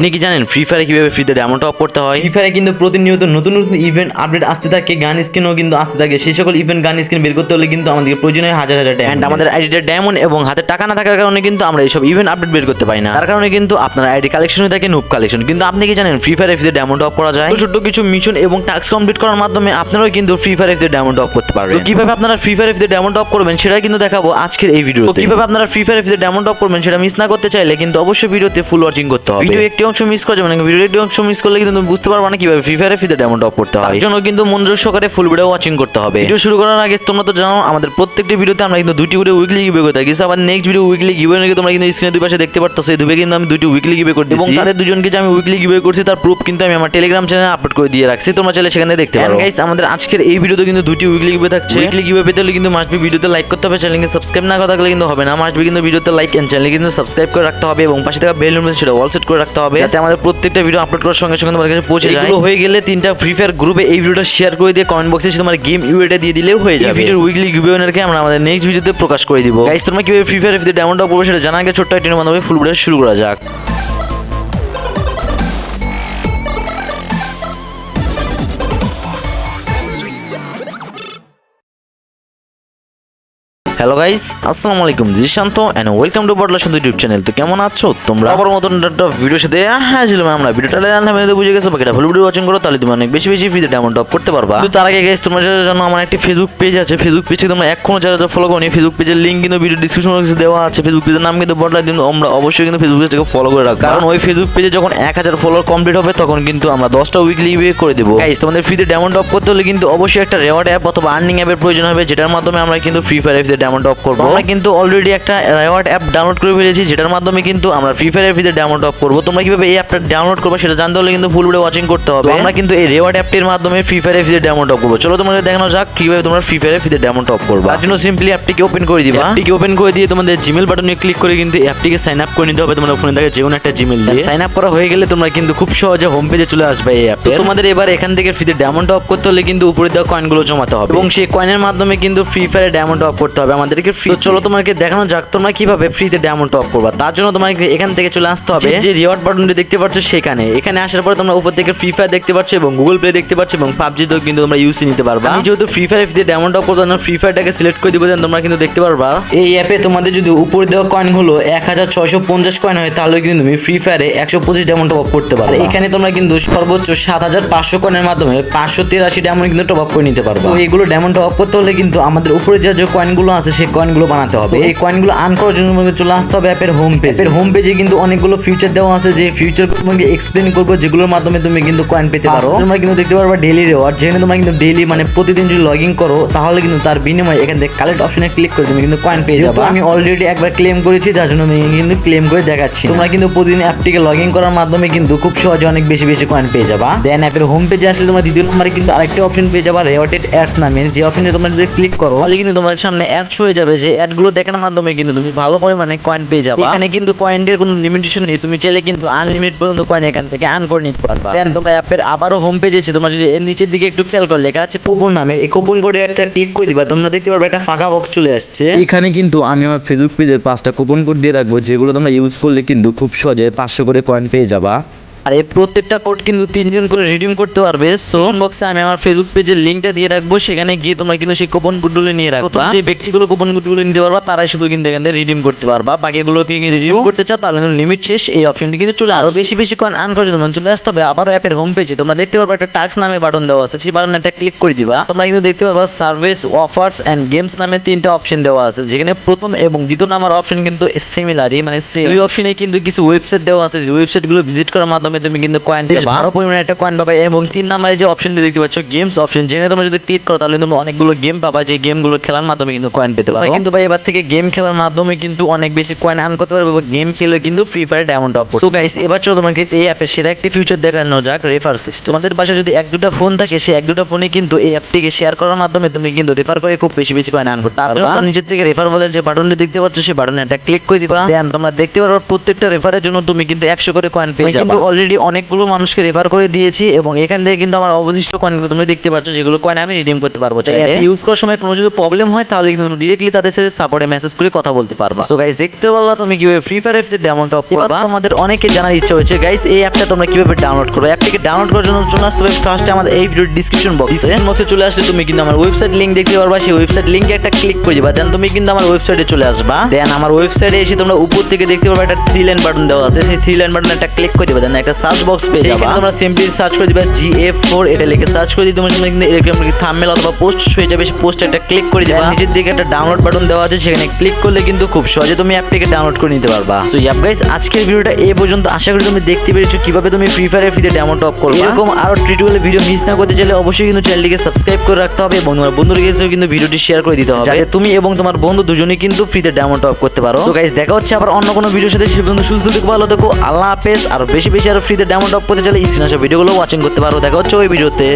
আপনি কি জানেন ফ্রি ফায়ারে কীভাবে ফ্রিতে ডায়মন্ড টপ করতে হয়? ফ্রি ফায়ারে কিন্তু প্রতিনিয়ত নতুন নতুন ইভেন্ট আপডেট আসতে থাকে গান স্কিনও কিন্তু আসতে থাকে। সেই সকল ইভেন্ট গান স্কিন বের করতে হলে কিন্তু আমাদের প্রয়োজন হয় হাজার হাজার টাকা আমাদের আইডিটা ডায়মন্ড এবং হাতে টাকা না থাকার কারণে কিন্তু আমরা এইসব ইভেন্ট আপডেট বের করতে পারি না। তার কারণে কিন্তু আপনার আইডি কালেকশন হয়ে থাকে নুপ কালেকশন কিন্তু আপনি কি জানেন ফ্রি ফায়ারে ফ্রিতে ডায়মন্ড টপ করা যায়? ছোট্ট কিছু মিশন এবং টাস্ক কমপ্লিট করার মাধ্যমে আপনারাও কিন্তু ফ্রি ফায়ারে ফ্রিতে ডায়মন্ড টপ করতে পারবেন। তো কীভাবে আপনারা ফ্রি ফায়ারে ফ্রিতে ডায়মন্ড টপ করবেন সেটা কিন্তু দেখাবো আজকের এই ভিডিও কীভাবে আপনারা ফ্রি ফায়ারে ফ্রিতে ডায়মন্ড টপ করবেন সেটা মিস না করতে চাইলে কিন্তু অবশ্যই ভিডিওতে ফুল ওয়াচিং করতে হবে। ভিডিও একটি অংশ মিস করে যাবেন ভিডিও একটি অংশ মিস করলে কিন্তু তুমি বুঝতে পারবে না কীভাবে ফ্রি ফায়ারে ফ্রিতে ডায়মন্ড টপ করতে হয়। জন্য কিন্তু মনোযোগ সহকারে ফুল ভিডিও ওয়াচিং করতে হবে। ভিডিও শুরু করার আগে তোমরা তো জানো আমাদের প্রত্যেকটি ভিডিওতে আমরা কিন্তু দুটি করে উইকলি গিভে করে থাকি। আবার নেক্সট ভিডিও উইকলি গিভে নাকি তোমরা কিন্তু স্ক্রিনে দুই পাশে দেখতে পারতো সেই দুবে কিন্তু আমি দুটি উইকলি গিভে করে এবং তাদের দুজনকে যে আমি উইকলি গিভে করছি তার প্রুফ কিন্তু আমি আমার টেলিগ্রাম চ্যানেলে আপলোড করে দিয়ে রাখছি। তোমরা চাইলে সেখানে দেখতে পারো। গাইস আমাদের আজকের এই ভিডিওতে কিন্তু দুটি উইকলি গিভে থাকছে। উইকলি গিভে পেতে হলে কিন্তু মাস্টবি ভিডিওতে লাইক করতে হবে চ্যানেলকে সাবস্ক্রাইব না করা থাকলে কিন্তু হবে না। মাস্টবি কিন্তু ভিডিওতে লাইক এন্ড চ্যানেলকে কিন্তু সাবস্ক্রাইব করে রাখতে হবে এবং পাশে থাকা বেল নোটিফিকেশন সেটা অল সেট করে রাখতে হবে। যাতে আমাদের প্রত্যেকটা ভিডিও আপলোড করার সঙ্গে সঙ্গে তোমাদের কাছে পৌঁছে যায়। এগুলো হয়ে গেলে তিনটা ফ্রি ফায়ার গ্রুপে এই ভিডিওটা শেয়ার করে দিয়ে কমেন্ট বক্সে তোমার গেম ইউএটা দিয়ে দিলেও হয়ে যাবে। ভিডিওর উইকলি গিভে উইনারকে আমরা আমাদের নেক্সট ভিডিওতে প্রকাশ করে দিব। গাইস তোমরা কীভাবে ফ্রি ফায়ার ফ্রিতে ডায়মন্ড সেটা জানা আগে ছোট্ট একটি মাধ্যমে ফুল ভিডিও শুরু করা যাক। হ্যালো গাইস আসসালামু আলাইকুম জিশান্ত এন্ড ওয়েলকাম টু বটলা সুন্দর ইউটিউব চ্যানেল তো কেমন আছো? তোমরা? আবার মতন একটা ভিডিওর সাথে হ্যাঁ ছিলাম আমরা। ভিডিওটা আমি তো বুঝে গেছো? বাকিটা ফুল ভিডিও ওয়াচিং করো তাহলে তুমি অনেক বেশি বেশি ফ্রিতে ডায়মন্ড টপ করতে পারবা। কিন্তু তার আগে গাইস তোমরা জন্য আমার একটি ফেসবুক পেজ আছে। ফেসবুক পেজে তোমরা এখনও যারা যারা ফলো করনি ফেসবুক পেজের লিংক কিন্তু ভিডিও ডিসক্রিপশন বক্সে দেওয়া আছে। ফেসবুক পেজের নাম কিন্তু বটলা কিন্তু আমরা অবশ্যই কিন্তু ফেসবুক পেজটাকে ফলো করে রাখব। কারণ ওই ফেসবুক পেজে যখন এক হাজার ফলোয়ার কমপ্লিট হবে তখন কিন্তু আমরা দশটা উইকলি করে দেবো। গাইস তোমাদের ফ্রিতে ডায়মন্ড টপ করতে হলে কিন্তু অবশ্যই একটা রেওয়ার্ড অ্যাপ অথবা আর্নিং অ্যাপের প্রয়োজন হবে যেটার মাধ্যমে আমরা কিন্তু ফ্রি ফায়ার ফ্রিতে ডায়মন্ড টপ করব। আমরা কিন্তু অলরেডি একটা রেওয়ার্ড অ্যাপ ডাউনলোড করে ফেলেছি যেটার মাধ্যমে কিন্তু আমরা ফ্রি ফায়ার ফ্রিতে ডায়মন্ড টপ করব। তোমরা কীভাবে এই অ্যাপটা ডাউনলোড করবে সেটা জানতে হলে কিন্তু ফুল ভিডিও ওয়াচিং করতে হবে। আমরা কিন্তু এই রেওয়ার্ড অ্যাপটির মাধ্যমে ফ্রি ফায়ার ফ্রিতে ডায়মন্ড টপ করব। চলো তোমাদের দেখানো যাক কীভাবে তোমরা ফ্রি ফায়ার ফ্রিতে ডায়মন্ড টপ করবে। তার জন্য সিম্পলি অ্যাপটিকে ওপেন করে দিবা। অ্যাপটিকে ওপেন করে দিয়ে তোমাদের জিমেল বাটনে ক্লিক করে কিন্তু অ্যাপটিকে সাইন আপ করে নিতে হবে তোমাদের ফোনে থাকে যে কোনো একটা জিমেল দিয়ে। সাইন আপ করা হয়ে গেলে তোমরা কিন্তু খুব সহজে হোম পেজে চলে আসবে এই অ্যাপে তোমাদের এবার এখান থেকে ফ্রিতে ডায়মন্ড টপ করতে হলে কিন্তু উপরে দেওয়া কয়েনগুলো জমাতে হবে। এবং সেই কয়েনের মাধ্যমে কিন্তু ফ্রি ফায়ারে ডায়মন্ড টপ করতে হবে। আমাদেরকে ফ্রি চলো তোমাকে দেখানো যাক তোমরা কীভাবে ফ্রিতে ডায়মন্ড টপ করবা। তার জন্য তোমাকে এখান থেকে চলে আসতে হবে। যে রিওয়ার্ড বাটনটি দেখতে পাচ্ছ সেখানে। এখানে আসার পরে তোমরা উপর থেকে ফ্রি ফায়ার দেখতে পাচ্ছ এবং গুগল প্লে দেখতে পাচ্ছ এবং পাবজিতেও কিন্তু তোমরা ইউসি নিতে পারবা। আমি যেহেতু ফ্রি ফায়ার ফ্রিতে ডায়মন্ড টপ করব ফ্রি ফায়ারটাকে সিলেক্ট করে দিব দেন তোমরা কিন্তু দেখতে পারবা। এই অ্যাপে তোমাদের যদি উপরে দেওয়া কয়েন হলো এক হাজার ছয়শো পঞ্চাশ কয়েন হয় তাহলে কিন্তু তুমি ফ্রি ফায়ারে একশো পঁচিশ ডায়মন্ড টপ আপ করতে পারো এখানে তোমরা কিন্তু সর্বোচ্চ সাত হাজার পাঁচশো কয়েনের মাধ্যমে পাঁচশো তিরাশি ডায়মন্ড কিন্তু টপ আপ করে নিতে পারবা। তো এইগুলো ডায়মন্ড টপ আপ করতে হলে কিন্তু আমাদের উপরে যে যে কয়েনগুলো আছে সেই কয়েনগুলো বানাতে হবে। এই কয়েনগুলো আর্ন করার জন্য তোমাকে চলে আসতে হবে অ্যাপের হোম পেজ এর হোম পেজে কিন্তু অনেকগুলো ফিউচার দেওয়া আছে যে ফিউচার তোমাকে এক্সপ্লেন করব যেগুলোর মাধ্যমে তুমি কিন্তু কয়েন পেতে পারো। তোমরা কিন্তু দেখতে পারবা ডেইলি রেওয়ার্ড যেখানে তোমরা কিন্তু ডেইলি মানে প্রতিদিন যদি লগ ইন করো তাহলে কিন্তু তার বিনিময়ে এখান থেকে কালেক্ট অপশনে ক্লিক করে তুমি কিন্তু কয়েন পেয়ে যাবে। আমি অলরেডি একবার ক্লেম করেছি যার জন্য আমি কিন্তু ক্লেম করে দেখাচ্ছি। তোমরা কিন্তু প্রতিদিন অ্যাপটিকে লগ ইন করার মাধ্যমে কিন্তু খুব সহজে অনেক বেশি বেশি কয়েন পেয়ে যাবা। দেন অ্যাপের হোম পেজে আসলে তোমরা দ্বিতীয় নম্বরে কিন্তু আরেকটি অপশন পেয়ে যাবা রেওয়ার্ডেড অ্যাডস নামে। যে অপশনে তোমরা যদি ক্লিক করো তাহলে কিন্তু তোমার সামনে অ্যাডস হয়ে যাবে যে অ্যাডগুলো দেখানোর মাধ্যমে কিন্তু তুমি ভালো পরিমাণে কয়েন পেয়ে যাবে। এখানে কিন্তু পয়েন্টের কোনো লিমিটেশন নেই। তুমি চাইলে কিন্তু আনলিমিটেড পর্যন্ত কয়েন এখান থেকে আর্ন করে নিতে পারবা। দেন তোমরা অ্যাপের আবারও হোম পেজ আছে তোমরা যদি এর নিচের দিকে একটু খেয়াল করে লেখা আছে কুপন নামে। এই কুপন কোডে একটা ক্লিক করে দিবা। তোমরা দেখতে পারবে একটা ফাঁকা বক্স চলে আসছে। এখানে কিন্তু আমি আমার ফেসবুক পেজের পাঁচটা কুপন কোড দিয়ে রাখব যেগুলো তোমরা ইউজ করলে কিন্তু খুব সহজে পাঁচশো করে কয়েন পেয়ে যাবা। আর এই প্রত্যেকটা কোড কিন্তু তিনজন করে রিডিম করতে পারবে। সো বক্সে আমি আমার ফেসবুক পেজের লিঙ্কটা দিয়ে রাখব। সেখানে গিয়ে তোমরা কিন্তু সেই কুপন কোডগুলো নিয়ে রাখবা। যে ব্যক্তিগুলো কুপন কোডগুলো নিতে পারবা তারাই শুধু কিন্তু এখান থেকে রিডিম করতে পারবা। বাকিগুলো কি রিডিম করতে চাও তাহলে লিমিট শেষ। এই অপশনটি কিন্তু চলে আরও বেশি বেশি কয়েন আর্ন করার জন্য চলে আসতে হবে। আবার অ্যাপের হোম পেজে তোমরা দেখতে পারবা একটা টাক্স নামে বাটন দেওয়া আছে। সেই বাটন একটা ক্লিক করে দিবা। তোমরা কিন্তু দেখতে পারবা সার্ভিস অফার্স এন্ড গেমস নামে তিনটা অপশন দেওয়া আছে। যেখানে প্রথম এবং দ্বিতীয় নাম্বার অপশন কিন্তু সিমিলারই মানে। ওই অপশনে কিন্তু কিছু ওয়েবসাইট দেওয়া আছে। যে ওয়েবসাইটগুলো ভিজিট করার মাধ্যমে তুমি কিন্তু কয়েন ভালো পরিমাণে একটা কয়েন পাবে এবং তিন নাম্বারে যে অপশনটি দেখতে পাচ্ছ গেমস অপশন যেখানে তোমরা যদি ক্লিক করো তাহলে তুমি অনেকগুলো গেম পাবা যে গেমগুলো খেলার মাধ্যমে কিন্তু কয়েন পেতে পারো। কিন্তু ভাই এবার থেকে গেম খেলার মাধ্যমে কিন্তু অনেক বেশি কয়েন আর্ন করতে পারবে গেম খেলে কিন্তু free fire diamond top so guys এবার চলো তোমাকে এই অ্যাপে সেরা একটি ফিউচার দেখানো যাক রেফার সিস্টেম তোমাদের পাশে যদি এক দুটো ফোন থাকে সেই এক দুটো ফোনে কিন্তু এই অ্যাপটিকে শেয়ার করার মাধ্যমে তুমি কিন্তু রেফার করে খুব বেশি বেশি কয়েন আর্ন করতে পারবে। নিচের থেকে রেফার বলের যে বাটনটি দেখতে পাচ্ছ সেই বাটনে একটা ক্লিক করে দিবা। দেন তোমরা দেখতে পারো প্রত্যেকটা রেফারের জন্য তুমি কিন্তু একশো করে কয়েন পেয়ে যাবে। কিন্তু অলরেডি অনেকগুলো মানুষকে রেফার করে দিয়েছি এবং এখান থেকে কিন্তু আমার অবশিষ্ট কয়েনগুলো তুমি দেখতে পাচ্ছ যেগুলো কয়েন আমি রিডিম করতে পারব। ইউজ করার সময় কোনো যদি প্রবলেম হয় তাহলে কিন্তু ডিরেক্টলি তাদের সাথে সাপোর্টে মেসেজ করে কথা বলতে পারবা। সো গাইস দেখতে পারলা তুমি কীভাবে ফ্রি ফায়ার এর ডেমন টপ করবা। আমাদের অনেকে জানার ইচ্ছা হচ্ছে গাইস এই অ্যাপটা তোমরা কীভাবে ডাউনলোড করবে? অ্যাপটিকে ডাউনলোড করার জন্য চলে আসতে হবে ফার্স্টে আমাদের এই ভিডিওর ডিসক্রিপশন বক্সে বক্সে চলে আসলে তুমি কিন্তু আমার ওয়েবসাইট লিংক দেখতে পারবা সেই ওয়েবসাইট লিংকে একটা ক্লিক করে দিবা দেন তুমি কিন্তু আমার ওয়েবসাইটে চলে আসবা। দেন আমার ওয়েবসাইটে এসে তোমরা উপর থেকে দেখতে পারবা একটা থ্রি লাইন বাটন দেওয়া আছে সেই থ্রি লাইন বাটনে একটা ক্লিক করে দিবা দেন একটা সার্চ বক্স পেয়ে যাবা। তোমরা সিম্পলি সার্চ করে দিবা GF4 এটা লিখে সার্চ করে দিই তোমার সামনে কিন্তু এরকম থাম্বনেল অথবা পোস্ট হয়ে যাবে সেই পোস্টে একটা ক্লিক করে দিবা। নিচের দিকে একটা ডাউনলোড বাটন দেওয়া আছে সেখানে ক্লিক করলে কিন্তু খুব সহজে তুমি অ্যাপটিকে ডাউনলোড করে নিতে পারবা। সো ইয়াপ গাইস আজকের ভিডিওটা এই পর্যন্ত। আশা করি তুমি দেখতে পেরেছ কীভাবে তুমি ফ্রি ফায়ারের ফ্রিতে ডেমো টপ করবে। এরকম আরও টিউটোরিয়াল ভিডিও মিস না করতে চাইলে অবশ্যই কিন্তু চ্যানেলটিকে সাবস্ক্রাইব করে রাখতে হবে তোমার বন্ধুদের কাছেও কিন্তু ভিডিওটি শেয়ার করে দিতে হবে। যাতে তুমি এবং তোমার বন্ধু দুজনেই কিন্তু ফ্রিতে ডেমো টপ করতে পারো। সো গাইস দেখা হচ্ছে আবার অন্য কোনো ভিডিওর সাথে। সে পর্যন্ত সুস্থ থেকো ভালো থেকো। আল্লাহ হাফেজ। আর বেশি বেশি আরও ফ্রিতে ডাউনলোড করতে চাইলে স্ক্রিনে আসা ভিডিওগুলো ওয়াচিং করতে পারো। দেখা হচ্ছে ওই ভিডিওতে